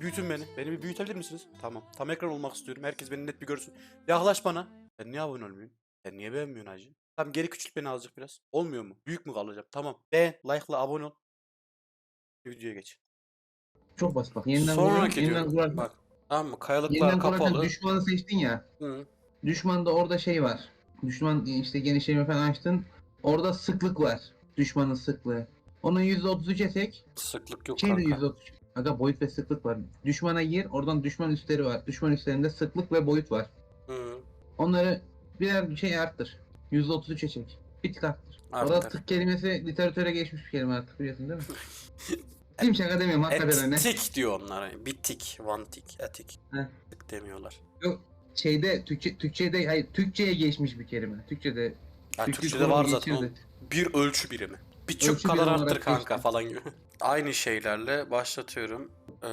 Büyütün beni. Beni bir büyütebilir misiniz? Tamam. Tam ekran olmak istiyorum. Herkes beni net bir görsün. Yaklaş bana. Ben niye abone olmuyorum? Sen niye beğenmiyorsun hacı? Tamam geri küçült beni azıcık biraz. Olmuyor mu? Büyük mü kalacağım? Tamam. Beğen, like'la abone ol. Videoya geç. Çok basit bak. Yeniden Sonraki kuruyorsun, yeniden kurarken, Bak. Tamam mı? Kayalıklar yeniden kapalı. düşmanı seçtin ya. Hı. Düşmanda orada şey var. Düşman işte genişleme falan açtın. Orada sıklık var. Düşmanın sıklığı. Onun %33'e tek. Sıklık yok Şey de kanka. %33. Aga boyut ve sıklık var. Düşmana gir. Oradan düşman üstleri var. Düşman üstlerinde sıklık ve boyut var. Hı. Onları birer bir şey arttır. %33'e çek. Bir tık arttır. Orada Arttır. tık kelimesi literatüre geçmiş bir kelime artık biliyorsun değil mi? Kim şaka demiyorum hakikaten öyle. Etik diyor onlar. Bir tik, one tik, etik. Heh. Tık demiyorlar. Şeyde Türkçe Türkçe'de hayır Türkçe'ye geçmiş bir kelime. Türkçe'de Ya Türkçe Türkçe'de var zaten. Bir ölçü birimi. Bir Ölçü kadar birimi arttır olarak kanka geçti. falan gibi. Aynı şeylerle başlatıyorum. Ee,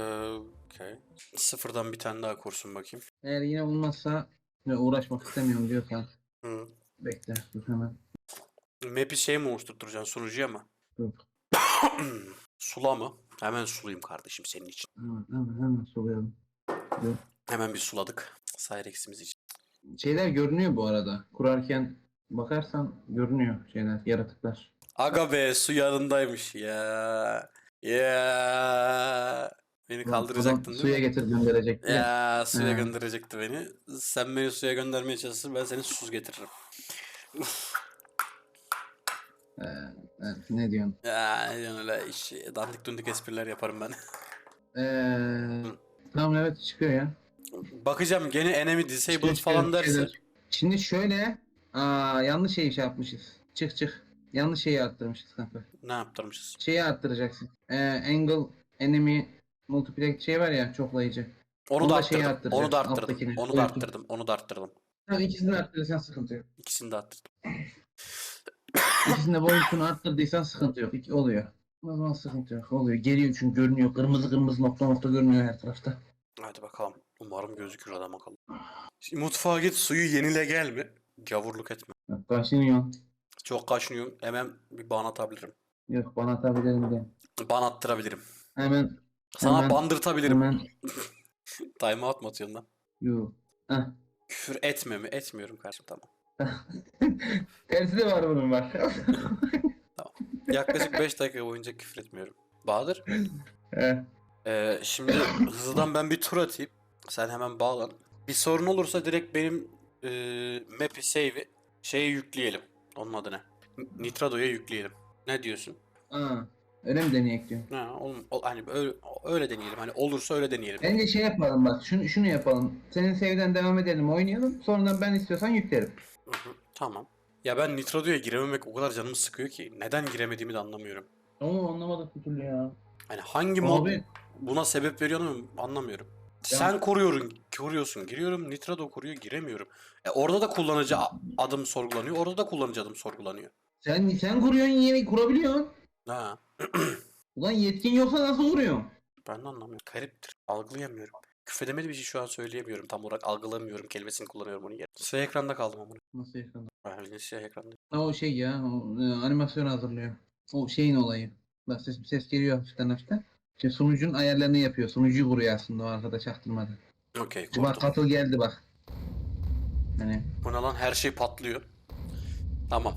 okay. Sıfırdan bir tane daha kursun bakayım. Eğer yine olmazsa uğraşmak istemiyorum diyorsan Hı. bekle dur hemen. Map'i şey mi oluşturturacaksın sunucuya mı? Dur. Sula mı? Hemen sulayayım kardeşim senin için. Hemen hemen hemen soruyorum. Hemen bir suladık. Cyrex'imiz için. Şeyler görünüyor bu arada. Kurarken bakarsan görünüyor şeyler, yaratıklar. Aga be su yanındaymış ya. Ya. Beni kaldıracaktın değil Suya mi? getir gönderecek. diye. Ya suya He. gönderecekti beni. Sen beni suya göndermeye çalışırsın ben seni susuz getiririm. Ee, evet, ne diyorsun? Ya yani öyle iş, dandik dundik espriler yaparım ben. Ee, tamam evet çıkıyor ya. Bakacağım gene enemy disabled Çıkıyor, falan çıkıyor, derse. Şimdi şöyle aa, yanlış şeyi şey yapmışız. Çık çık. Yanlış şeyi arttırmışız kanka. Ne yaptırmışız? Şeyi arttıracaksın. Ee, angle enemy multiplex şey var ya çoklayıcı. Onu Onu da da şeyi arttırdım. Onu da arttırdım. alttakini. Onu da arttırdım. Onu da arttırdım. Tamam ikisini de arttırırsan sıkıntı yok. İkisini de arttırdım. İkisini de boyutunu arttırdıysan sıkıntı yok. İki oluyor. O zaman sıkıntı yok. Oluyor. Geliyor çünkü görünüyor. Kırmızı kırmızı nokta nokta görünüyor her tarafta. Hadi bakalım. Umarım gözükür adam akıllı. Şimdi mutfağa git suyu yenile gelme. Gavurluk etme. Yok kaşınıyor. Çok kaşınıyorum. Hemen bir ban atabilirim. Yok bana atabilirim de. Ban attırabilirim. Hemen Sana Hemen- bandırtabilirim. hemen Time out mu atıyorsun lan? yok. Heh. Küfür etme mi? Etmiyorum kardeşim tamam. Tersi de var bunun bak. Yaklaşık 5 dakika boyunca küfür etmiyorum. Bahadır. Ee, şimdi hızlıdan ben bir tur atayım. Sen hemen bağlan. Bir sorun olursa direkt benim e, map'i save'i şeye yükleyelim. Onun adı ne? Nitrado'ya yükleyelim. Ne diyorsun? Aa, öyle mi deneyek diyor. Ha, oğlum, o- hani öyle, öyle deneyelim. Hani olursa öyle deneyelim. Bence şey yapalım bak. Şunu, şunu yapalım. Senin sevden devam edelim oynayalım. Sonradan ben istiyorsan yüklerim. Hı hı, Tamam. Ya ben Nitrado'ya girememek o kadar canımı sıkıyor ki. Neden giremediğimi de anlamıyorum. Oo anlamadık bir türlü ya. Hani hangi mod Abi buna sebep veriyor mu anlamıyorum. Ya- Sen koruyorsun, koruyorsun. Giriyorum, Nitrado koruyor, giremiyorum. E orada da kullanıcı adım sorgulanıyor, orada da kullanıcı adım sorgulanıyor. sen sen kuruyorsun yeni kurabiliyorsun. Ha, Ulan yetkin yoksa nasıl kuruyorsun? ben de anlamıyorum. Gariptir. Algılayamıyorum. Küfredemediğim bir şey şu an söyleyemiyorum. Tam olarak algılamıyorum kelimesini kullanıyorum onu yerine. Siyah ekranda kaldım ama. Nasıl ekranda? Ben siyah ekranda. O şey ya, o, e, animasyon hazırlıyor. O şeyin olayı. Bak ses, ses geliyor hafiften hafiften. İşte sunucunun ayarlarını yapıyor. Sunucuyu kuruyor aslında o arkada çaktırmadan. Okey, Bak katıl geldi bak. Hani Bu ne lan? Her şey patlıyor. Tamam.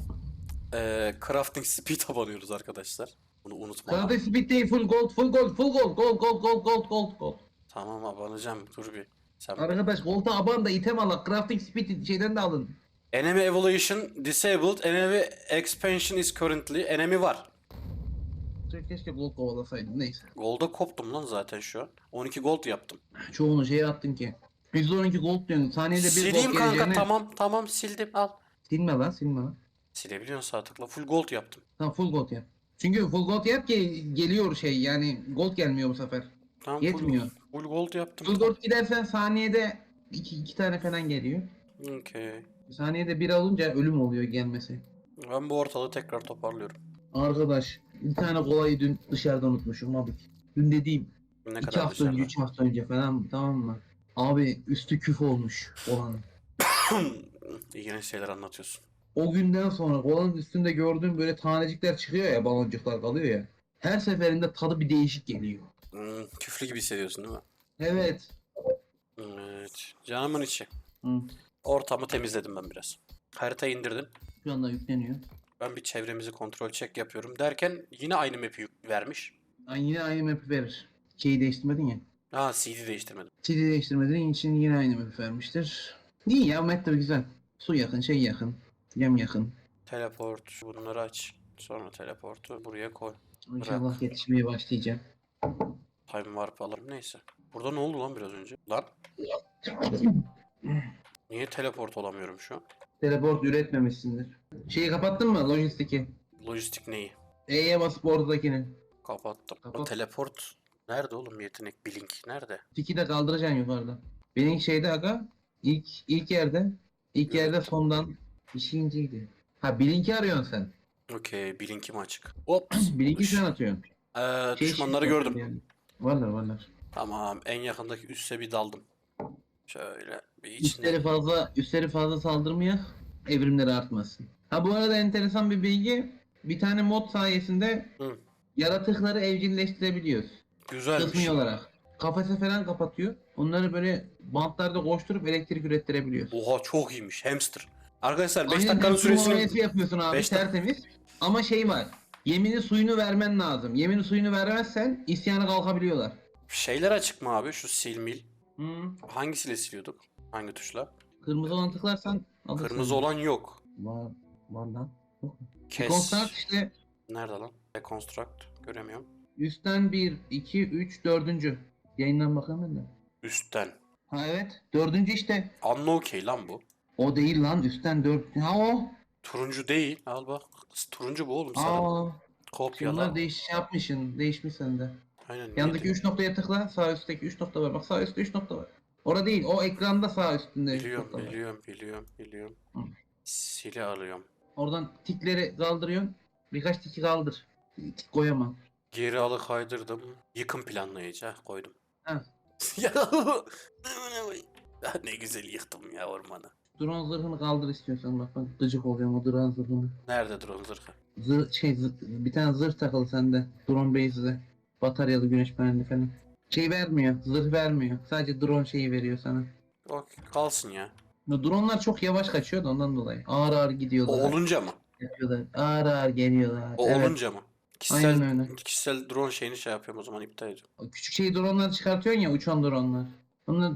Ee, crafting speed abanıyoruz arkadaşlar. Bunu unutma. Karate speed değil full gold full gold full gold gold gold gold gold gold gold. Tamam abanacağım. Dur bir. Sen Arkadaş gold'a aban da item alın. Crafting speed şeyden de alın. Enemy evaluation disabled. Enemy expansion is currently. Enemy var. Keşke gold kovalasaydım neyse. Gold'a koptum lan zaten şu an. 12 gold yaptım. Çoğunu şeye attın ki. %12 gold diyorsun. Saniyede bir Sileyim gold kanka geleceğine- tamam tamam sildim al. Silme lan silme lan. Silebiliyorsun sağ tıkla. Full gold yaptım. Tamam full gold yap. Çünkü full gold yap ki geliyor şey yani gold gelmiyor bu sefer. Tamam Yetmiyor. Full, gold yaptım. Full gold gidersen saniyede iki, iki tane falan geliyor. Okey. Saniyede bir olunca ölüm oluyor gelmesi. Ben bu ortalığı tekrar toparlıyorum. Arkadaş bir tane kolayı dün dışarıda unutmuşum abi. Dün dediğim Ne iki kadar hafta dışarıda. önce, üç hafta önce falan tamam mı? Abi üstü küf olmuş olanın. Yine şeyler anlatıyorsun. O günden sonra kolanın üstünde gördüğüm böyle tanecikler çıkıyor ya baloncuklar kalıyor ya. her seferinde tadı bir değişik geliyor. Hmm, küflü gibi hissediyorsun değil mi? Evet. Evet. Canımın içi. Hı. Ortamı temizledim ben biraz. Haritayı indirdin. Şu anda yükleniyor. Ben bir çevremizi kontrol check yapıyorum derken yine aynı map'i vermiş. Ay, yine aynı map'i verir. Şeyi değiştirmedin ya. Ha CD değiştirmedim. CD değiştirmediğin için yine aynı map'i vermiştir. İyi ya map de güzel. Su yakın, şey yakın. Yem yakın. Teleport bunları aç. Sonra teleportu buraya koy. İnşallah yetişmeye başlayacağım. Time warp alalım neyse. Burada ne oldu lan biraz önce? Lan niye teleport olamıyorum şu an? Teleport üretmemişsindir. Şeyi kapattın mı lojistiki? Lojistik neyi? E'ye basıp oradakini. Kapattım. Kapat. teleport nerede oğlum yetenek blink nerede? Tiki de kaldıracaksın yukarıda. Benim şeyde aga ilk ilk yerde ilk yerde sondan işinciydi. Ha Blink'i arıyorsun sen. Okey blink'im açık. Hop. Blink'i sen atıyorsun. Ee, Şey düşmanları çıktı gördüm. yani. Varlar varlar. Tamam en yakındaki üsse bir daldım. Şöyle bir içine. Üstleri fazla üstleri fazla saldırmaya evrimleri artmasın. Ha bu arada enteresan bir bilgi. Bir tane mod sayesinde Hı. yaratıkları evcilleştirebiliyoruz. Güzelmiş. Kısmi olarak. Kafese falan kapatıyor. Onları böyle bantlarda koşturup elektrik ürettirebiliyoruz. Oha çok iyiymiş hamster. Arkadaşlar 5 Aynen dakikanın süresini yapıyorsun abi Beş tertemiz. Ama şey var. Yemini suyunu vermen lazım. Yemini suyunu vermezsen isyana kalkabiliyorlar. şeyler açık mı abi şu sil mil? Hı. Hangisiyle siliyorduk? Hangi tuşla? Kırmızı olan tıklarsan alırsın. Kırmızı olan yok. Var, var lan. Kes. Construct işte Nerede lan? Reconstruct. Göremiyorum. Üstten 1, 2, 3, 4. Yayından bakalım de. Üstten. Ha evet. Dördüncü işte. Anla okey lan bu. O değil lan üstten 4. Ha o. Turuncu değil. Al bak. Turuncu bu oğlum sarı. Aa. Kopya Bunlar lan. değiş şey yapmışsın. Değişmiş sende. Aynen. Yandaki neydi? 3 noktaya tıkla. Sağ üstteki 3 nokta var. Bak sağ üstte 3 nokta var. Orada değil. O ekranda sağ üstünde 3 Biliyorum, nokta var. biliyorum, biliyorum, biliyorum. Hı. Sili alıyorum. Oradan tikleri kaldırıyorsun. Birkaç tiki kaldır. Tik koyamam. Geri alı kaydırdım. Yıkım planlayıcı koydum. Ha. ya ne güzel yıktım ya ormanı. Drone zırhını kaldır istiyorsan bak bak gıcık oluyorum o drone zırhını. Nerede drone zırhı? Zır, şey zır- bir tane zırh takılı sende. Drone base'de. Bataryalı güneş paneli falan. Şey vermiyor. Zırh vermiyor. Sadece drone şeyi veriyor sana. Okey, kalsın ya. Bu Dronelar çok yavaş kaçıyor da ondan dolayı. Ağır ağır O gidiyorlar. olunca mı? Yapıyorlar. Ağır ağır geliyorlar. O evet. olunca mı? Kişisel, Aynen öyle. kişisel drone şeyini şey yapıyorum o zaman iptal ediyorum. O Küçük şey dronelar çıkartıyorsun ya uçan dronelar. Onlar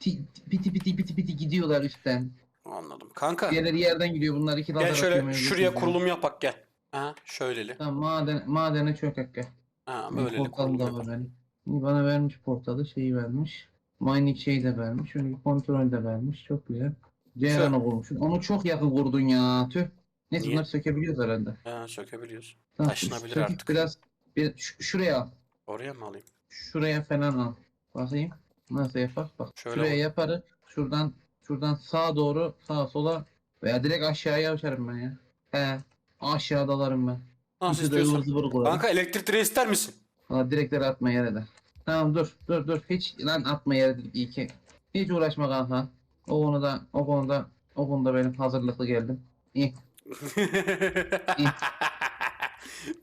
ti- piti piti piti piti gidiyorlar üstten. Anladım. Kanka Diğerleri yerden gidiyor. Bunlar iki gel şöyle şuraya kurulum yapak gel. Ha şöyleli. Tamam maden, madene çök hakka. Ha böyleli kurulum da var yapak. benim. İyi, Bana vermiş portalı şeyi vermiş. Mining şeyi de vermiş. Şöyle bir kontrol de vermiş. Çok güzel. Ceyran'ı kurmuşsun. Onu çok yakın kurdun ya. Tüh. Neyse Niye? bunları sökebiliyoruz herhalde. Ha sökebiliyoruz. Tamam, Taşınabilir söküp artık. Biraz bir, ş- şuraya al. Oraya mı alayım? Şuraya falan al. Bakayım. Nasıl yapar? Bak. Şöyle şuraya al. yaparız. Şuradan şuradan sağa doğru sağa sola veya direkt aşağıya açarım ben ya. He. Aşağı dalarım ben. Nasıl de ıvır zıvır koyarım. Kanka elektrik direği ister misin? Valla direkleri atma yere de. Tamam dur dur dur. Hiç lan atma yere dedik iyi ki. Hiç uğraşma kanka. O konuda o konuda o konuda benim hazırlıklı geldim. İyi.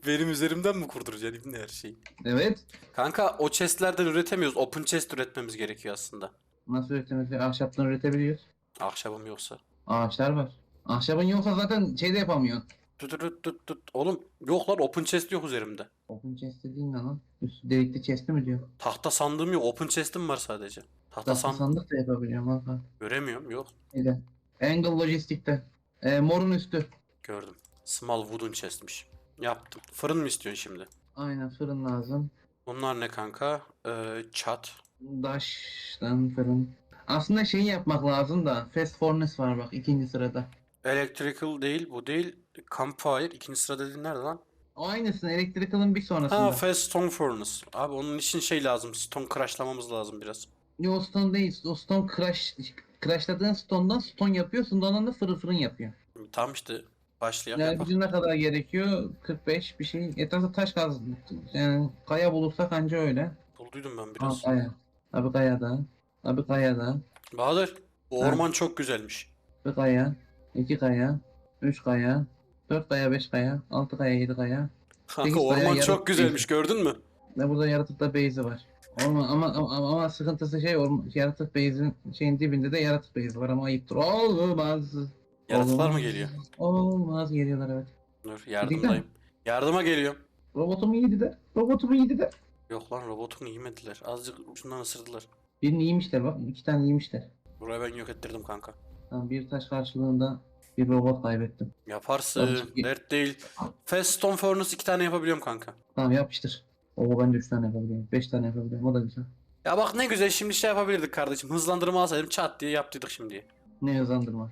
Benim üzerimden mi kurduracaksın İbni her şeyi? Evet. Kanka o chestlerden üretemiyoruz. Open chest üretmemiz gerekiyor aslında. Nasıl üretemez? Ahşaptan üretebiliyoruz. Ahşabım yoksa. Ağaçlar var. Ahşabın yoksa zaten şey de yapamıyorsun. Tut tut tut tut. Oğlum yok lan open chest yok üzerimde. Open chest dediğin ne lan? Üstü delikli chest mi diyor? Tahta sandığım yok. Open chest'im var sadece. Tahta Tahta san sandık da yapabiliyorum kanka. göremiyorum. Yok. Neyse. Angle Lojistik'te. E, morun üstü. Gördüm. Small wooden chest'miş. Yaptım. Fırın mı istiyorsun şimdi? Aynen fırın lazım. Bunlar ne kanka? Ee, çat. Daştan fırın. Aslında şey yapmak lazım da. Fast Furnace var bak ikinci sırada. Electrical değil bu değil. Campfire. ikinci sırada dediğin nerede lan? O aynısını Electrical'ın bir sonrasında. Ha Fast Stone Furnace. Abi onun için şey lazım. Stone crashlamamız lazım biraz. Yo stone değil. O stone crash, crashladığın stone'dan stone yapıyorsun. Ondan da fırın fırın yapıyor. Tam işte başlayak Yani yapak. bizim ne kadar gerekiyor? 45 bir şey. Etrafta taş kaz. Yani kaya bulursak anca öyle. Bulduydum ben biraz. kaya. Abi kaya da. Abi kaya da. Bahadır. Bu Ha. orman çok güzelmiş. Bir kaya. iki kaya. Üç kaya. Dört kaya, beş kaya. Altı kaya, yedi kaya. Kanka Sekiz bayağı orman yarık çok güzelmiş gördün mü? Ve burada yaratıkta base'i var. Ama, ama, ama, ama sıkıntısı şey orman, yaratık base'in şeyin dibinde de yaratık base var ama ayıptır. Olmaz. Yaratıklar mı geliyor? Olmaz geliyorlar evet. Dur yardımdayım. Yardıma geliyorum. Robotumu yedi de. Robotumu yedi de. Yok lan robotunu yemediler. Azıcık şundan ısırdılar. Birini yemişler bak. iki tane yemişler. Burayı ben yok ettirdim kanka. Tamam, bir taş karşılığında bir robot kaybettim. Yaparsın. Ye- Dert değil. Fast Stone Furnace iki tane yapabiliyorum kanka. Tamam yapıştır. Oo ben de 3 tane yapabiliyorum. 5 tane yapabiliyorum. O da güzel. Ya bak ne güzel şimdi şey yapabilirdik kardeşim. Hızlandırma alsaydım çat diye yaptıydık şimdi. Ne hızlandırma.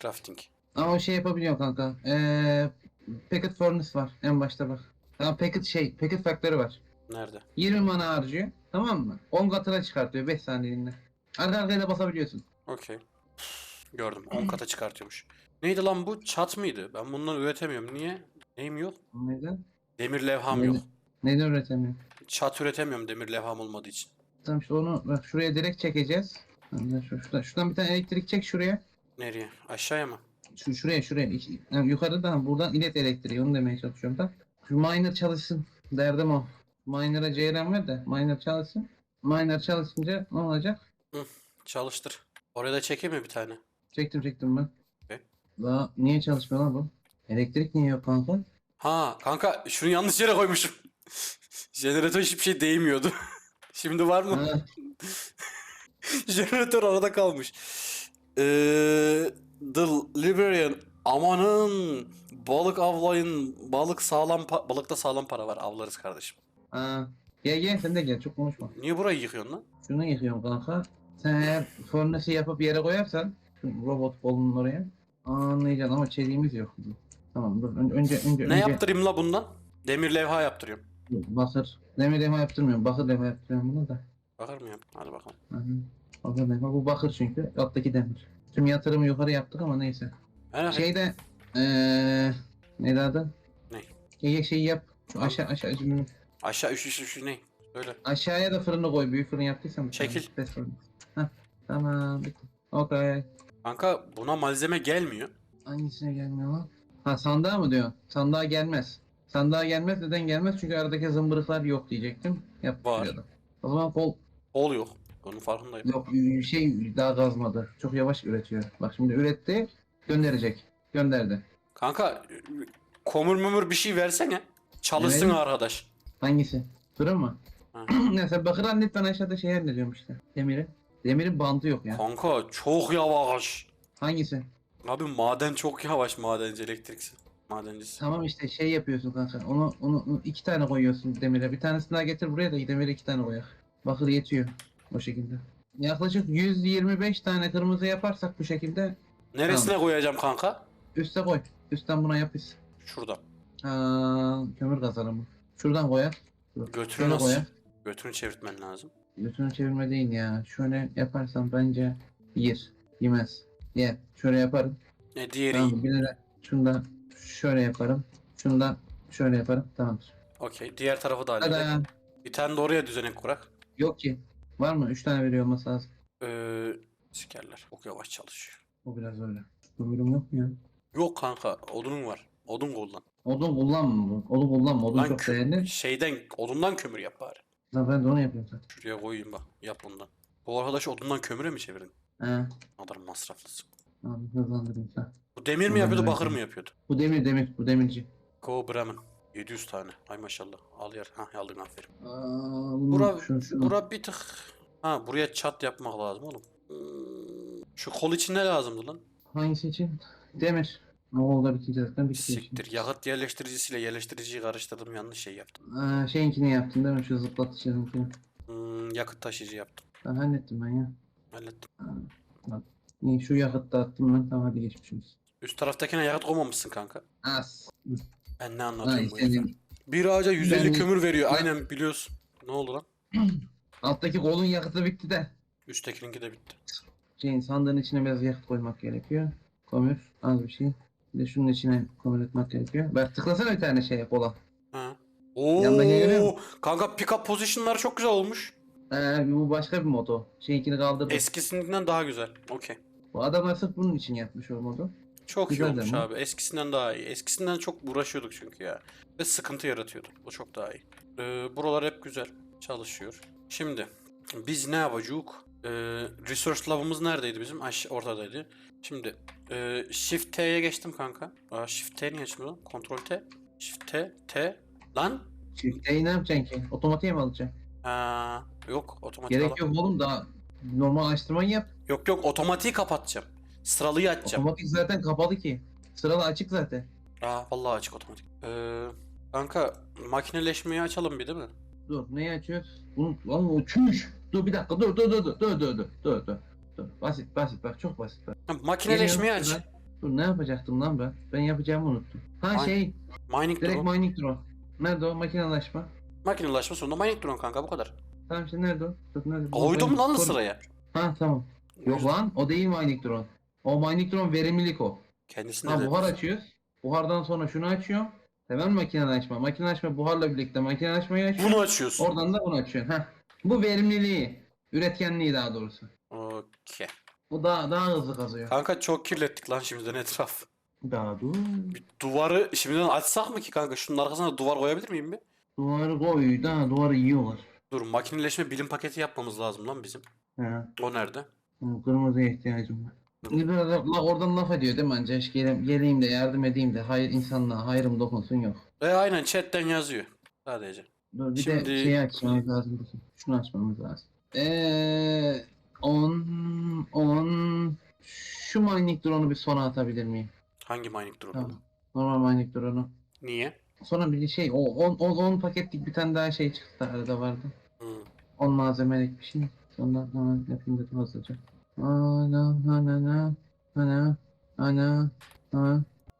Crafting. Ama şey yapabiliyorum kanka. Eee Packet Furnace var en başta bak. Tamam Packet şey, Packet Factory var. Nerede? 20 mana harcıyor. Tamam mı? 10 katına çıkartıyor 5 saniyeliğine. Arka arkaya da basabiliyorsun. Okey. Gördüm. 10 kata çıkartıyormuş. Neydi lan bu? Çat mıydı? Ben bundan üretemiyorum. Niye? Neyim yok? Neden? Demir levham Neden? yok. Neden üretemiyorum? Çat üretemiyorum demir levham olmadığı için. Tamam işte onu bak şuraya direkt çekeceğiz. Şuradan, şuradan bir tane elektrik çek şuraya. Nereye? Aşağıya mı? Şu, şuraya şuraya. Yani yukarıdan buradan ilet elektriği onu demeye çalışıyorum da. Şu miner çalışsın. Derdim o. Miner'a ceyran ver de miner çalışsın. Miner çalışınca ne olacak? Çalıştır. Oraya da çekeyim mi bir tane? Çektim çektim ben. Okey. Daha niye çalışmıyor lan bu? Elektrik niye yok kanka? Ha kanka şunu yanlış yere koymuşum. Jeneratör hiçbir şey değmiyordu. Şimdi var mı? Jeneratör arada kalmış. Ee, The Liberian amanın balık avlayın balık sağlam balıkta sağlam para var avlarız kardeşim. ha. Gel gel sen de gel çok konuşma. Niye burayı yıkıyorsun lan? Şunu yıkıyorum kanka. Sen eğer furnace'ı yapıp yere koyarsan robot kolunun oraya anlayacaksın ama çeliğimiz yok. Tamam dur Ön- önce önce Ne önce yaptırayım la bundan? Demir levha yaptırıyorum. bakır demir levha yaptırmıyorum bakır levha yaptırıyorum bunu da. Bakar mı yap? Hadi bakalım. Hı hı. Bakır levha bu bakır çünkü alttaki demir. Tüm yatırımı yukarı yaptık ama neyse. Etme. Şeyde eee neydi adı? Ne? Gel şeyi yap. Şu aşağı aşağı şimdi Aşağı üç üç üç ne? Söyle. aşağıya da fırını koy. Büyük fırın tane. Çekil. Fırın. Heh, tamam bitti. Okey. Kanka buna malzeme gelmiyor. Hangisine gelmiyor lan? Ha sandığa mı diyor? Sandığa gelmez. Sandığa gelmez neden gelmez? Çünkü aradaki zımbırıklar yok diyecektim. Yaptırıyordum. O zaman kol Ol yok. Onun farkındayım. yok şey daha kazmadı. Çok yavaş üretiyor. Bak şimdi üretti gönderecek. Gönderdi. Kanka komur mumur bir şey versene. Çalışsın Evet. arkadaş. Hangisi? Fırın mı? Neyse bakır hallet ben aşağıda şey hallediyorum işte. Demiri. Demirin bandı yok ya. Kanka çok yavaş. Hangisi? Abi maden çok yavaş madenci elektriksi. Madencisi. Tamam işte şey yapıyorsun kanka. Onu, onu, onu iki tane koyuyorsun demire. Bir tanesini daha getir buraya da demire iki tane koyak. Bakır yetiyor. O şekilde. Yaklaşık 125 tane kırmızı yaparsak bu şekilde Neresine koyacağım kanka? üste koy. Üstten buna yapış. Şurada. Ha, kömür kazanımı. Şuradan koyak. Götünü Şöyle nasıl? koyak. Götünü çevirtmen lazım. Götünü çevirme değil ya. Şöyle yaparsam bence yer. Yemez. Ye. Şöyle yaparım. Ne diğeri Tamam, bir de şunu şöyle yaparım. Şunu da şöyle yaparım. Tamamdır. Okey. Diğer tarafı da halledelim. Tada. Bir tane de oraya düzenek kurak. Yok ki. Var mı? Üç tane veriyor olması lazım. Ee, sikerler. Çok yavaş çalışıyor. O biraz öyle. Kömürüm yok mu ya? Yok kanka. Odunun var. Odun kullan. Odun kullanma. bu. Odun kullanma. Odun Lan çok kö- değerli. şeyden odundan kömür yap bari. Lan ben de onu yapıyorum zaten. Şuraya koyayım bak. Yap bundan. Bu arkadaş odundan kömüre mi çevirdin? He. Ne kadar masraflısın. Tamam hızlandırayım sen. Bu demir mi yapıyordu bakır mı yapıyordu? Bu demir demir. Bu demirci. Go Bremen. 700 tane. Ay maşallah. Al yer. Ha aldın aferin. Aa, bunu- Bura, şu, şu. bura bir tık... Ha buraya çat yapmak lazım oğlum. Hmm, Şu kol için ne lazımdı lan? Hangisi için? Demir. Oğulda bitince zaten bitti. Siktir. Yakıt yerleştiricisiyle yerleştiriciyi karıştırdım. Yanlış şey yaptım. Aa, şeyinkini yaptın değil mi? Şu zıplatıcınınkini. Hmm, yakıt taşıyıcı yaptım. Ben hallettim ben ya. Hallettim. İyi şu yakıt da attım ben. Tamam hadi geçmişiz. Üst taraftakine yakıt koymamışsın kanka. As. Ben ne Ay anlatıyorum bu senin. Bir ağaca 150 Ben- kömür veriyor. Ben- Aynen biliyorsun. Ne oldu lan? Alttaki kolun yakıtı bitti de. Üsttekininki de bitti. Şeyin sandığın içine biraz yakıt koymak gerekiyor. Kömür az bir şey. Bir de şunun içine kömür etmek gerekiyor. Bak tıklasana bir tane şeye kola. Ha. Yanındaki görüyor Oo, musun? kanka pick up position'lar çok güzel olmuş. Ee, bu başka bir modo. Şeyinkini kaldırdı. Eskisinden daha güzel. Okey. Bu adamlar sırf bunun için yapmış o modu. Çok iyi Güzel olmuş ama. abi. Eskisinden daha iyi. Eskisinden çok uğraşıyorduk çünkü ya. Ve sıkıntı yaratıyordu. Bu çok daha iyi. Ee, buralar hep güzel. Çalışıyor. Şimdi biz ne yapacağız? Ee, resource lavımız neredeydi bizim? Aş ortadaydı. Şimdi e, Shift T'ye geçtim kanka. Aa, Shift T niye açmıyor lan? Ctrl T. Shift T. T. Lan? Çifteyi ne yapacaksın ki? Otomatiğe mi alacaksın? Aa, yok otomatik Gerek yok oğlum daha normal açtırmayı yap. Yok yok otomatiği kapatacağım. Sıralıyı açacağım. Otomatik zaten kapalı ki. Sıralı açık zaten. Aa vallahi açık otomatik. Ee, kanka makineleşmeyi açalım bir değil mi? Dur neyi açıyoruz? Bunu lan o çüş. Dur bir dakika dur dur dur dur dur dur dur dur dur. Dur basit basit bak çok basit bak. Ha, makineleşmeyi aç. Dur ne yapacaktım lan ben? Ben yapacağımı unuttum. Ha Ay, şey Mining direkt drone. mining drone. Nerede o makinelaşma? Makineleşme sonunda mining drone kanka bu kadar. Tamam işte nerede o? Dur nerede? Koydum lan sıraya. Ha tamam. Yok lan o değil mining drone. O mining drone verimlilik o. Kendisine Ha buhar açıyoruz. Buhardan sonra şunu açıyorum. Hemen makine açma. Makine açma buharla birlikte makine açmayı açıyorsun. Bunu açıyorsun. Oradan da bunu açıyorsun. Heh. Bu verimliliği. Üretkenliği daha doğrusu. Okey. Bu daha daha hızlı kazıyor. Kanka çok kirlettik lan şimdiden etraf. Daha dur. Bir duvarı şimdiden açsak mı ki kanka? Şunun arkasına duvar koyabilir miyim bir? Duvarı koy. Daha duvarı yiyorlar. Dur makineleşme bilim paketi yapmamız lazım lan bizim. He. O nerede? Kırmızıya ihtiyacım var. Biraz da- la, oradan laf ediyor değil mi anca? Geleyim, geleyim de yardım edeyim de hayır insanlığa hayrım dokunsun yok. E aynen chatten yazıyor. Sadece. Dur bir de Şimdi- şeyi açmamız lazım. Şunu açmamız lazım. Eee 10 10 şu mining drone'u bir sona atabilir miyim? Hangi mining drone? Tamam. Normal mining drone'u. Niye? Sonra bir şey o 10 10 10 paketlik bir tane daha şey çıktı arada vardı. Hı. 10 malzemelik bir şey. Sonra hemen yapayım dedim hızlıca. Ana ana ana ana ana ana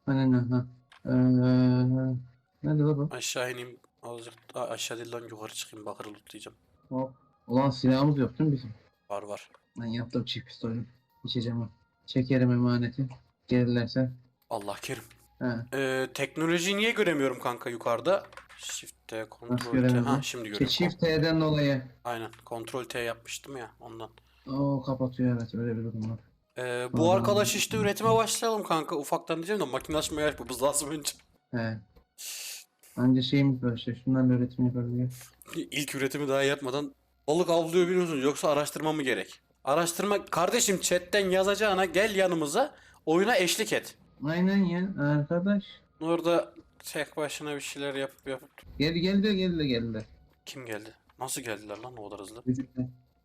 ana ana Eee Nerede la bu? Aşağı ineyim. Azıcık aşağı değil lan yukarı çıkayım bakırı lootlayacağım. Hop. Ulan silahımız yok değil mi bizim? Var var. Ben yaptım çift pistolü. İçeceğim o. Çekerim emaneti. Gelirlerse. Allah kerim. He. Ee, teknolojiyi niye göremiyorum kanka yukarıda? Shift T, Nasıl Ctrl T. Ha şimdi İşte görüyorum. çift T'den dolayı. Aynen. Ctrl T yapmıştım ya ondan. O kapatıyor evet öyle bir durum var. Ee, bu Aa. arkadaş işte üretime başlayalım kanka. Ufaktan diyeceğim de makinelaşmaya yapmamız lazım önce. He. Anca şeyimiz var işte şundan da üretim yapabiliyor. İlk üretimi daha yapmadan balık avlıyor biliyorsun yoksa araştırma mı gerek? Araştırma kardeşim chatten yazacağına gel yanımıza oyuna eşlik et. Aynen ya arkadaş. Orada tek başına bir şeyler yapıp yapıp Gel geldi geldi geldi. kim geldi? Nasıl geldiler lan o kadar hızlı?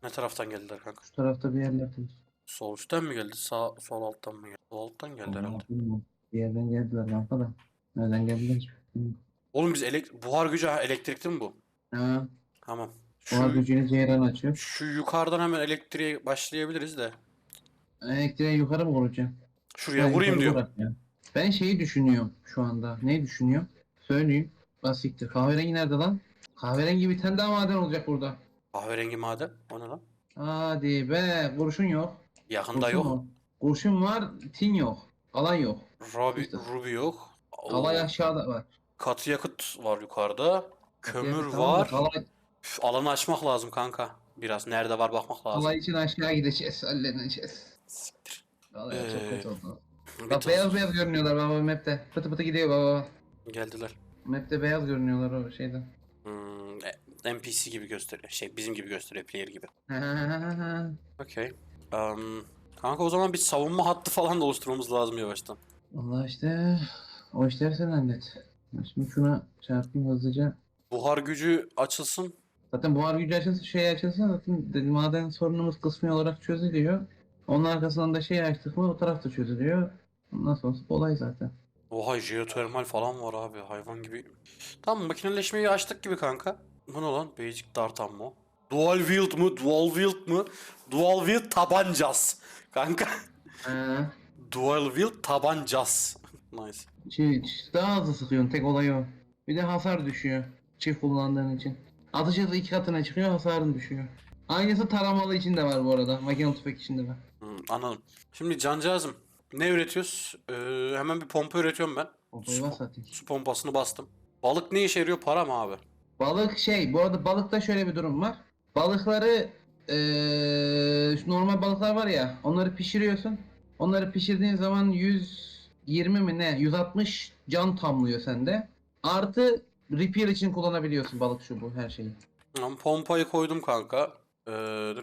Ne taraftan geldiler kanka? Şu tarafta bir yerlerdeyiz. Sol üstten mi geldi? Sağ sol alttan mı geldi? Sol alttan geldi herhalde. Bilmiyorum. Bir yerden geldiler kanka da. Nereden geldiler bilmiyorum. Oğlum biz elek buhar gücü ha, elektrikli mi bu? Ha. Tamam. Buhar Şu, gücünü ceyran açıyor. şu yukarıdan hemen elektriğe başlayabiliriz de. Elektriğe yukarı mı vuracağım? Şuraya Ben vurayım yukarı diyor. Ben şeyi düşünüyorum şu anda. Ne düşünüyorum? Söyleyeyim. Basiktir. Kahverengi nerede lan? Kahverengi bir tane daha maden olacak burada. Kahverengi maden. O ne lan? Hadi be. Kurşun yok. Yakında Kurşun yok. var. Kurşun var. Tin yok. Alay yok. Ruby, İşte. Ruby yok. Alay aşağıda var. Katı yakıt var yukarıda. Kömür tamam da var. Alay, Üf, alanı açmak lazım kanka. Biraz nerede var bakmak lazım. alay için aşağı gideceğiz. Halledeceğiz. Siktir. Alay Ee, çok kötü oldu. Bir Bak tas- beyaz beyaz görünüyorlar baba map'te. Pıtı pıtı gidiyor baba. Geldiler. Map'te beyaz görünüyorlar o şeyden. Hmm, e, NPC gibi gösteriyor. Şey bizim gibi gösteriyor player gibi. Okey. Um, kanka o zaman bir savunma hattı falan da oluşturmamız lazım yavaştan. Valla işte o işleri sen hallet. Ben Şimdi şuna çarpayım hızlıca. Buhar gücü açılsın. Zaten buhar gücü açılsa şey açılsa zaten de- maden sorunumuz kısmi olarak çözülüyor. Onun arkasından da şey açtık mı o taraf da çözülüyor. Ondan sonrası kolay zaten. Oha jeotermal falan var abi hayvan gibi. Tamam makineleşmeyi açtık gibi kanka. Bu ne lan? Basic dart ammo. Dual wield mu? Dual wield mu? Dual wield tabancas. Kanka. Ee, Dual wield tabancas. nice. şey, daha hızlı sıkıyorsun tek olay o. Bir de hasar düşüyor. Çift kullandığın için. Atış hızı iki katına çıkıyor hasarın düşüyor. Aynısı taramalı için de var bu arada. Makine tüfek için de var. Hmm, anladım. Şimdi cancağızım. Ne üretiyoruz? Ee, hemen bir pompa üretiyorum ben. Pompayı bas atayım. Su pompasını bastım. Balık ne işe yarıyor? Para mı abi? Balık şey, bu arada balıkta şöyle bir durum var. Balıkları eee, şu normal balıklar var ya, onları pişiriyorsun. Onları pişirdiğin zaman 100 120 mi ne 160 can tamlıyor sende. Artı repair için kullanabiliyorsun balık çubuğu her şeyi. Tamam, pompayı koydum kanka. Ee,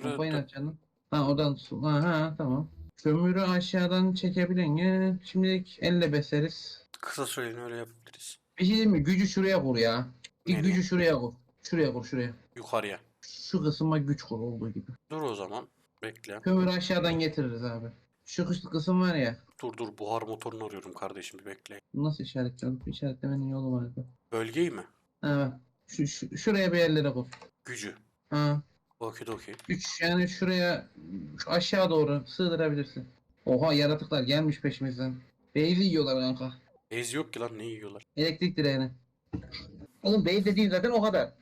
Pompayı ne yapacaksın? Ha oradan su. Ha, ha tamam. Kömürü aşağıdan çekebilen ya. Şimdilik elle beseriz. Kısa süreliğine öyle yapabiliriz. Bir şey diyeyim mi? Gücü şuraya kur ya. Nereye? gücü şuraya kur. Şuraya kur şuraya. Yukarıya. Şu kısma güç kur olduğu gibi. Dur o zaman. Bekle. Kömürü aşağıdan getiririz abi. Şu kış- kısım var ya. Dur dur buhar motorunu arıyorum kardeşim bir bekle. Nasıl işaretliyorum? İşaretlemenin yolu vardı. Bölgeyi mi? Evet. Şu, şu, şuraya bir yerlere kur. Gücü. Ha. Okidoki. Güç yani şuraya şu aşağı doğru sığdırabilirsin. Oha yaratıklar gelmiş peşimizden. Beyzi yiyorlar kanka. Ez yok ki lan ne yiyorlar. Elektrik direğini. Oğlum beyz dediğin zaten o kadar.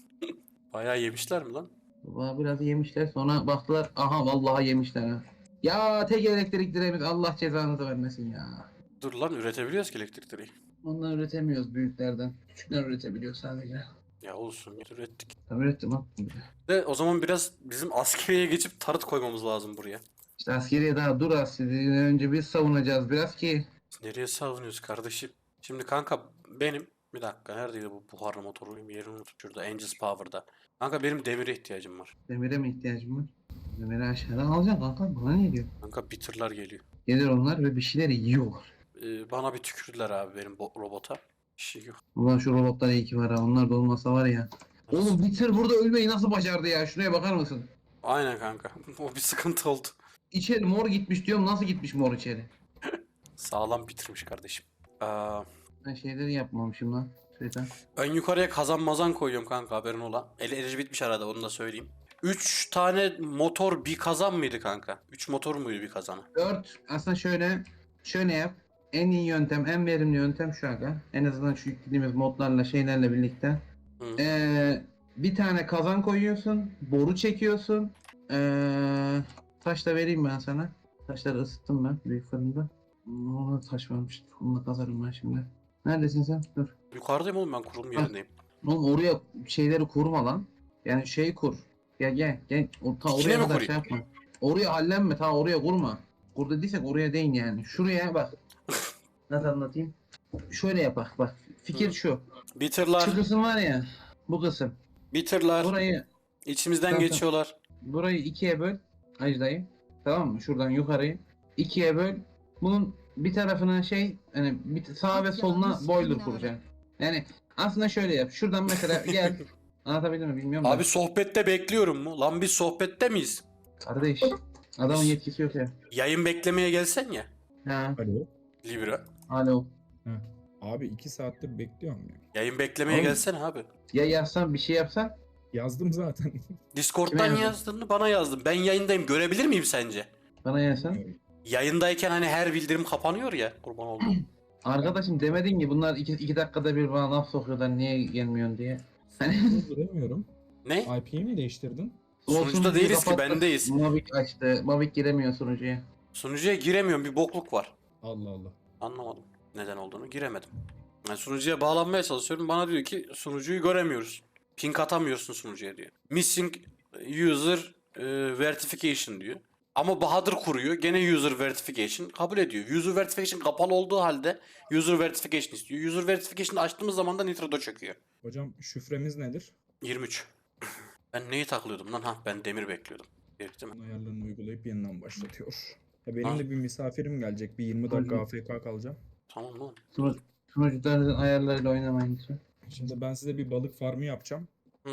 Bayağı yemişler mi lan? Baba biraz yemişler sonra baktılar aha vallahi yemişler ha. Ya tek elektrik direğimiz Allah cezanızı vermesin ya. Dur lan üretebiliyoruz ki elektrik direği. Ondan üretemiyoruz büyüklerden. Küçükler üretebiliyor sadece. Ya olsun ürettik. Tabii ürettim. De o zaman biraz bizim askeriye geçip tarıt koymamız lazım buraya. İşte askeriye daha dur askeriye önce biz savunacağız biraz ki. Nereye savunuyoruz kardeşim? Şimdi kanka benim bir dakika neredeydi bu buharlı motoru? Yerini unuttum şurada Angels Power'da. Kanka benim demire ihtiyacım var. Demire mi ihtiyacım var? Demiri aşağıdan alacaksın kanka bana ne diyor? Kanka bitterlar geliyor. Gelir onlar ve bir şeyler yiyorlar. Ee, bana bir tükürdüler abi benim bo- robota. Bir şey yok. Ulan şu robotlar iyi ki var ha onlar da olmasa var ya. Oğlum bitir burada ölmeyi nasıl başardı ya şuraya bakar mısın? Aynen kanka. o bir sıkıntı oldu. İçeri mor gitmiş diyorum nasıl gitmiş mor içeri? Sağlam bitirmiş kardeşim. Aa, Ben şeyleri yapmamışım lan. Şeyden. ön yukarıya kazan mazan koyuyorum kanka haberin ola. El enerji bitmiş arada onu da söyleyeyim. 3 tane motor bir kazan mıydı kanka? 3 motor muydu bir kazana? 4 aslında şöyle şöyle yap. En iyi yöntem, en verimli yöntem şu aga. En azından şu yüklediğimiz modlarla şeylerle birlikte. Hı. Ee, bir tane kazan koyuyorsun, boru çekiyorsun. Ee, taş da vereyim ben sana. Taşları ısıttım ben büyük fırında. Oo, taş varmış. Onunla kazarım ben şimdi. Neredesin sen? Dur. Yukarıdayım oğlum ben kurulum yerindeyim. Oğlum oraya şeyleri kurma lan. Yani şey kur. Gel gel gel. O, ta İçine oraya mi kadar kurayım? şey yapma. Oraya hallenme ta oraya kurma. Kur dediysek oraya değin yani. Şuraya bak. Nasıl anlatayım? Şöyle yapak bak. Fikir Hı. şu. Bitterlar, Şu kısım var ya. Bu kısım. bitterlar Burayı içimizden Tamam, geçiyorlar. burayı ikiye böl. Ajdayı. Tamam mı? Şuradan yukarıyı. ikiye böl. Bunun bir tarafına şey hani bir sağ ve soluna boiler kuracaksın. Yani aslında şöyle yap. Şuradan mesela gel. Anlatabildim mi bilmiyorum. da. Abi sohbette bekliyorum mu? Lan biz sohbette miyiz? Kardeş. Adamın yetkisi yok ya. Yayın beklemeye gelsen ya. Ha. Alo. Libra. Alo. Abi iki saattir bekliyorum ya. Yayın beklemeye Oğlum. gelsene abi. Ya yazsan bir şey yapsan. Yazdım zaten. Discord'dan Kime yazdın? yazdığını bana yazdın. Ben yayındayım. Görebilir miyim sence? Bana yazsan. Yayındayken hani her bildirim kapanıyor ya. Kurban oldum. Arkadaşım demedin ki bunlar iki, iki dakikada bir bana laf sokuyorlar niye gelmiyorsun diye. Hani Giremiyorum. ne? IP'yi mi değiştirdin? Sunucuda değiliz ki, kapattı. bendeyiz. Mavic açtı. Mavic giremiyor sunucuya. Sunucuya giremiyorum. Bir bokluk var. Allah Allah. Anlamadım. Neden olduğunu giremedim. Yani sunucuya bağlanmaya çalışıyorum. Bana diyor ki sunucuyu göremiyoruz. Ping atamıyorsun sunucuya diyor. Missing user e, verification diyor. Ama Bahadır kuruyor. Gene user verification kabul ediyor. User verification kapalı olduğu halde user verification istiyor. User verification açtığımız zaman da Nitro'da çöküyor. Hocam şifremiz nedir? 23. Ben neyi taklıyordum lan? Ha ben demir bekliyordum. Ayarlarını uygulayıp yeniden başlatıyor. Ya benim Ah. de bir misafirim gelecek. Bir 20 dakika AFK kalacağım. Tamam lan. Sunu- Sunucuların ayarlarıyla oynamayın lütfen. Şimdi ben size bir balık farmı yapacağım. Hı.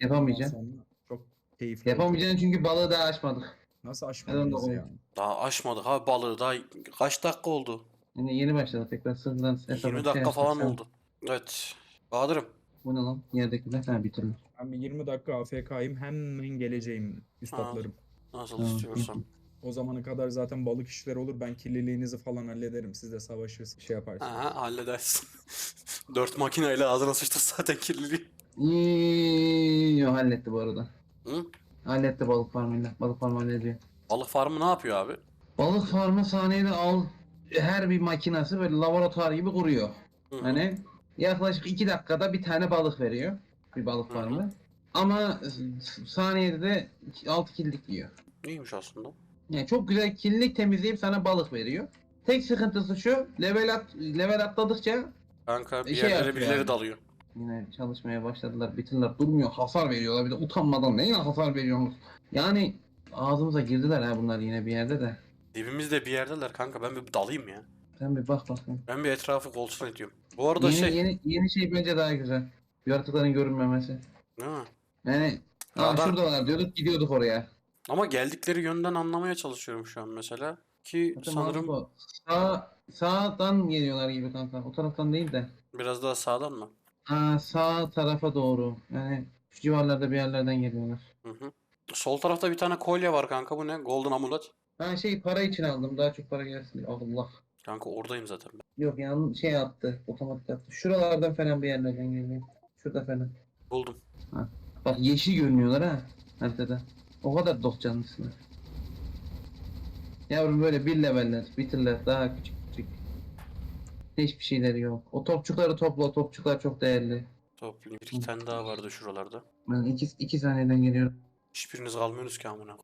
Yapamayacaksın. Ondan sonra Çok keyifli. olacak. Yapamayacaksın çünkü balığı daha açmadık. Nasıl Neden aşmadınız ya? Daha açmadık abi balığı. Daha kaç dakika oldu? Yani yeni başladık tekrar sıfırdan hesap 20 şey dakika falan oldu. Evet. Bahadır'ım. Bu ne lan? Yerdekiler ha bitirmiş. Ben bir 20 dakika AFK'yim. Hemen geleceğim üstadlarım. Nasıl Tamam, istiyorsan. O zamana kadar zaten balık işleri olur. Ben kirliliğinizi falan hallederim. Siz de savaşırsınız. Şey yaparsınız. Aha halledersin. Dört makineyle ağzına sıçtır zaten kirliliği. İyi, halletti bu arada. Hı? Halletti balık farmıyla. Balık farmı hallediyor. Balık farmı ne yapıyor abi? Balık farmı saniyede al her bir makinası böyle laboratuvar gibi kuruyor. Hı hı. Hani yaklaşık 2 dakikada bir tane balık veriyor. Bir balık farmı. Ama saniyede de 6 killik yiyor. İyiymiş aslında. Yani çok güzel killik temizleyip sana balık veriyor. tek sıkıntısı şu. Level at level atladıkça Kanka bir şey yerlere yapıyor birileri yani. dalıyor. yine çalışmaya başladılar. Bitirler durmuyor. Hasar veriyorlar. Bir de utanmadan neyle hasar veriyorsunuz? Yani ağzımıza girdiler ha bunlar yine bir yerde de. Dibimizde bir yerdeler kanka ben bir dalayım ya. Sen bir bak bakayım. Ben bir etrafı kontrol ediyorum. Bu arada Yeni, şey yeni, yeni şey bence daha güzel. Yaratıkların görünmemesi. mi? Yani Aa, Radar- şuradalar diyorduk gidiyorduk oraya. Ama geldikleri yönden anlamaya çalışıyorum şu an mesela. Ki Zaten sanırım Sağ, sağdan geliyorlar gibi kanka. O taraftan değil de. biraz daha sağdan mı? Aa, sağ tarafa doğru. Yani şu civarlarda bir yerlerden geliyorlar. Hı hı. Sol tarafta bir tane kolye var kanka. Bu ne? Golden amulet. Ben şey para için aldım. Daha çok para gelsin diye. Allah. Kanka oradayım zaten ben. Yok yani şey attı. Otomatik attı. Şuralardan falan bir yerlerden geliyor. Şurada falan. Buldum. Bak yeşil görünüyorlar ha. Haritada. O kadar dost canlısınlar. Yavrum böyle bir leveller, bitirler daha küçük küçük. Hiçbir şeyleri yok. O topçukları topla, o topçuklar çok değerli. Toplayayım. Bir iki tane daha vardı şuralarda. Ben iki, iki saniyeden geliyorum. Hiçbiriniz kalmıyorsunuz ki amına.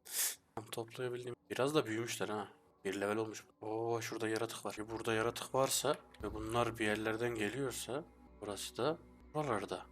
Toplayabildiğim. Biraz da büyümüşler ha. Bir level olmuş. Oo şurada yaratık var. Burada yaratık varsa ve bunlar bir yerlerden geliyorsa burası da buralarda.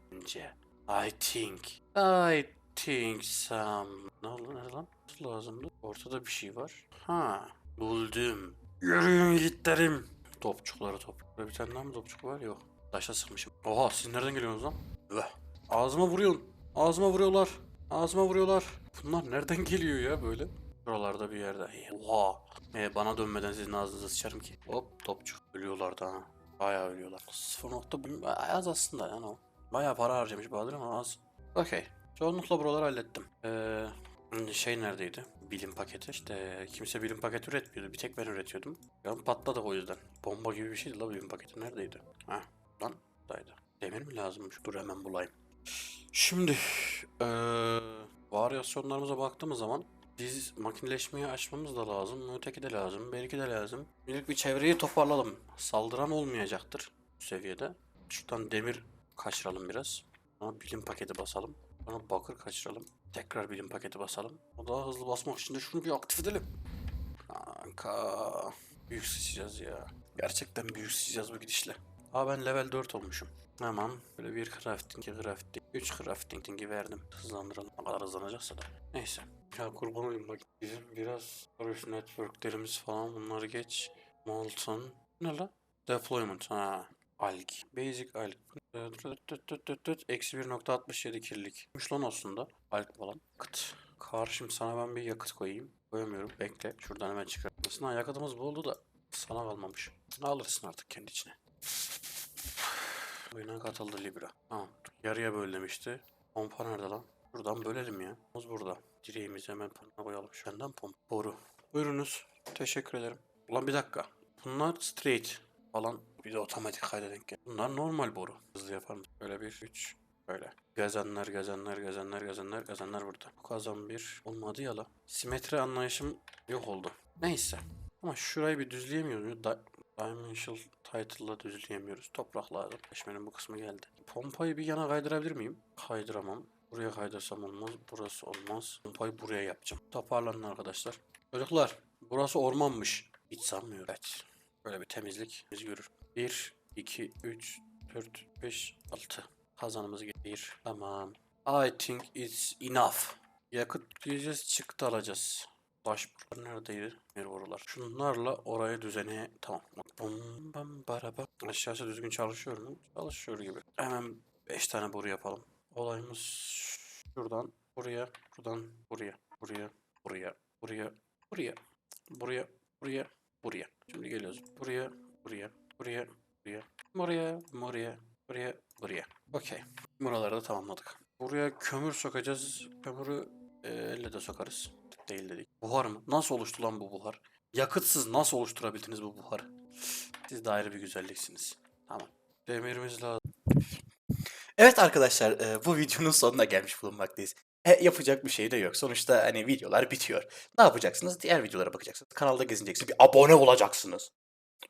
I think. I think some. Ne oldu ne lan? Lazımdı? Ortada bir şey var. Ha buldum. Yürüyün yiğitlerim. Topçukları top. Bir tane daha mı topçuk var? Yok. Taşla sıkmışım. Oha siz nereden geliyorsunuz lan? Üh. Ağzıma vuruyorsun. Ağzıma vuruyorlar. Ağzıma vuruyorlar. Bunlar nereden geliyor ya böyle? Buralarda bir yerde. Oha. Ee, bana dönmeden sizin ağzınıza sıçarım ki. Hop topçuk. Ölüyorlar da. Bayağı ölüyorlar. 0.1 az aslında yani o. Bayağı para harcamış Bahadır ama az. Okey. Çoğunlukla buraları hallettim. Ee, şey neredeydi? Bilim paketi. İşte kimse bilim paketi üretmiyordu. Bir tek ben üretiyordum. Ben patladı o yüzden. Bomba gibi bir şeydi la bilim paketi. Neredeydi? Ha, lan buradaydı. Demir mi lazımmış? Dur hemen bulayım. Şimdi eee varyasyonlarımıza baktığımız zaman biz makineleşmeyi açmamız da lazım. Öteki de lazım. Belki de lazım. İlk bir çevreyi toparlayalım. Saldıran olmayacaktır bu seviyede. Şuradan demir kaçıralım biraz. Sonra bilim paketi basalım. Sonra bakır kaçıralım. Tekrar bilim paketi basalım. O daha hızlı basmak için de şunu bir aktif edelim. Kanka. Büyük sıçacağız ya. Gerçekten büyük sıçacağız bu gidişle. Aa ben level 4 olmuşum. Tamam. Böyle bir crafting, iki crafting, üç crafting'i verdim. Hızlandıralım. Ne kadar hızlanacaksa da. Neyse. Ya kurban olayım bak. Bizim biraz Arif networklerimiz falan bunları geç. Molten. Ne la? Deployment. Ha. Alg. Basic alg. Eksi 1.67 kirlilik. Miş lan aslında. Alg falan. Yakıt. Karşım sana ben bir yakıt koyayım. Koyamıyorum. Bekle. Şuradan hemen çıkar. Aslında yakıtımız bu oldu da sana kalmamış. Ne alırsın artık kendi içine. Oyuna katıldı Libra. Tamam. Yarıya böl demişti. Pompa nerede lan? Buradan bölelim ya. Muz burada. Direğimizi hemen pompa koyalım. Şundan pompa. Boru. Buyurunuz. Teşekkür ederim. Ulan bir dakika. Bunlar straight falan. Bir de otomatik kayda denk gel. Bunlar normal boru. Hızlı yapar mı? Böyle bir, üç. Böyle. Gazanlar, gazanlar, gazanlar, gazanlar, gazanlar burada. Bu kazan bir. Olmadı ya la. Simetri anlayışım yok oldu. Neyse. Ama şurayı bir düzleyemiyoruz. Da Dimensional title'la düzleyemiyoruz. Toprak lazım. Eşmenin bu kısmı geldi. Pompayı bir yana kaydırabilir miyim? Kaydıramam. Buraya kaydırsam olmaz. Burası olmaz. Pompayı buraya yapacağım. Toparlanın arkadaşlar. Çocuklar burası ormanmış. Hiç sanmıyorum. Evet. Böyle bir temizlik biz görür. 1, 2, 3, 4, 5, 6. Kazanımızı getir. Tamam. I think it's enough. Yakıt diyeceğiz çıktı alacağız. Dashboard neredeydi? Demir borular. Şunlarla orayı düzene tamam. Bum bam bara bam. Aşağısı düzgün çalışıyor mu? Çalışıyor gibi. Hemen 5 tane boru yapalım. Olayımız şuradan buraya, buradan buraya, buraya, buraya, buraya, buraya, buraya, buraya, buraya. Şimdi geliyoruz. Buraya, buraya, buraya, buraya, buraya, buraya, buraya, buraya. Okey. Buraları da tamamladık. Buraya kömür sokacağız. Kömürü e, elle de sokarız. Değil dedik. Buhar mı? Nasıl oluştu lan bu buhar? Yakıtsız nasıl oluşturabildiniz bu buharı? Siz de ayrı bir güzelliksiniz. Tamam. Demirimiz lazım. Evet arkadaşlar e, bu videonun sonuna gelmiş bulunmaktayız. E, yapacak bir şey de yok. Sonuçta hani videolar bitiyor. Ne yapacaksınız? Diğer videolara bakacaksınız. Kanalda gezineceksiniz. Bir abone olacaksınız.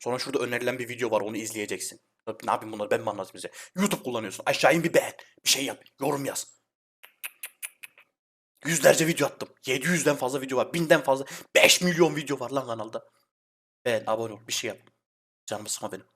Sonra şurada önerilen bir video var onu izleyeceksin. Ne yapayım bunları ben mi anlatayım size? YouTube kullanıyorsun. Aşağı in bir beğen. Bir şey yap. Yorum yaz. Yüzlerce video attım. 700'den fazla video var. 1000'den fazla. 5 milyon video var lan kanalda. Beğen, abone ol, bir şey yap. Canımı sıkma benim.